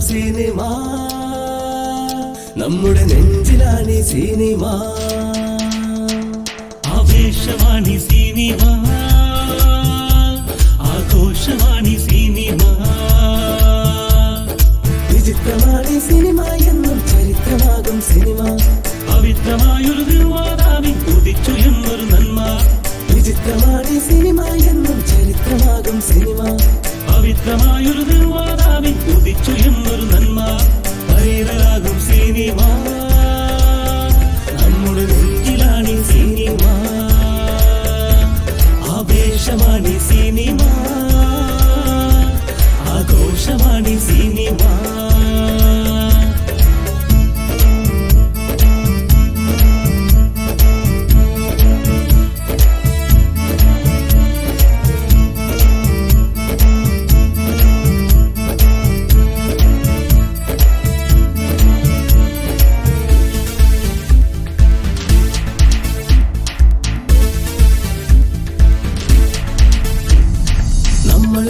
Cinema. നമ്മുടെ നെഞ്ചിലാണ് cinema. ആവേശവാണി സിനിമ. ആഘോഷവാണി സിനിമ. വിചിത്രമാണ് സിനിമ എന്നും ചരിത്രമാകും സിനിമ. പവിത്രമായൊരു നിർമ്മാതാവിൻ ഉദിച്ചുയർന്നൊരു നന്മ. വിചിത്രമാണ് സിനിമ എന്നും ചരിത്രമാകും സിനിമ. പവിത്രമായൊരു നിർമ്മാതാവിൻ ഉദിച്ചുയർന്നൊരു നന്മ. വൈറലാകും സിനിമ. നമ്മുടെ നെഞ്ചിലാണ് ഈ സിനിമ. ആവേശമാണ് സിനിമ.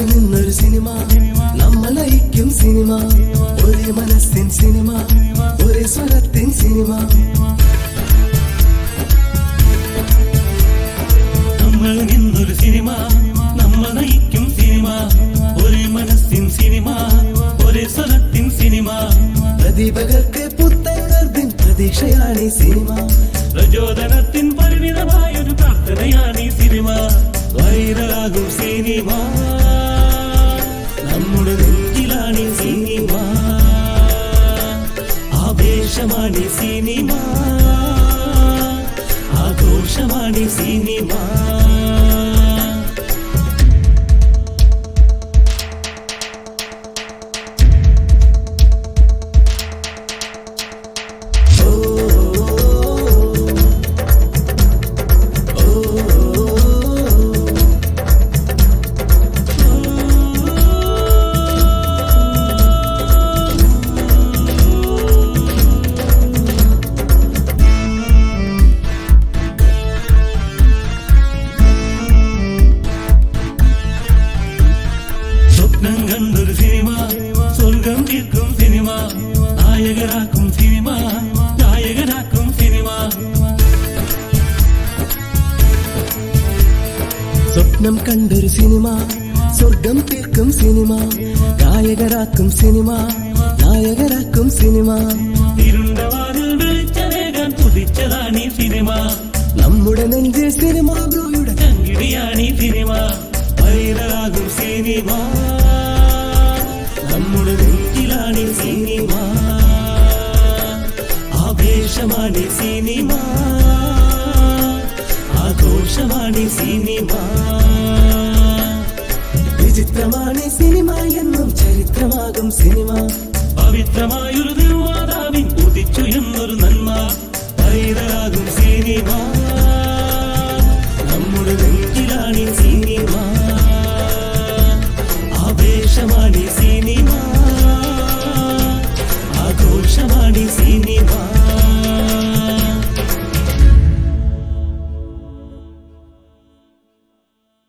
നിന്നൊരു സിനിമ. നമ്മൾ ഐക്യം സിനിമ. ഒരേ മനസ്സിൻ സിനിമ. ഒരേ സ്വരത്തിൻ സിനിമ. നമ്മൾ നിന്നൊരു സിനിമ. നമ്മൾ നയിക്കും സിനിമ. ഒരേ മനസ്സിൻ സിനിമ. ഒരേ സ്വരത്തിൻ സിനിമ. പ്രതിഭകൾക്ക് പുത്തൻ പ്രതീക്ഷയാണ് ഈ സിനിമ. പ്രചോദനത്തിൻ പരിമിതമായൊരു പ്രാർത്ഥനയാണ് ഈ സിനിമ. വൈറലാകും സിനിമ. നമ്മുടെ നെഞ്ചിലാണ് ഈ സിനിമ ആവേശമാണ് ഈ സിനിമ സ്വപ്നം കണ്ടൊരു സിനിമ സ്വർഗം തീർക്കും സിനിമ ഗായകരാക്കും സിനിമ നായകരാക്കും സിനിമ. ഇരുണ്ടവാതിൽ വെളിച്ചമേകാൻ കുതിച്ചതാണ് ഈ സിനിമ. നമ്മുടെ നെഞ്ചിൽ സിനിമ ബ്രോയുടെ ചങ്കിടിയാണ് ഈ സിനിമ. വൈറലാകും സിനിമ. നമ്മുടെ നെഞ്ചിലാണ് ഈ സിനിമ. ആവേശമാണ് ഈ സിനിമ. ആഘോഷമാണ് ഈ സിനിമ. see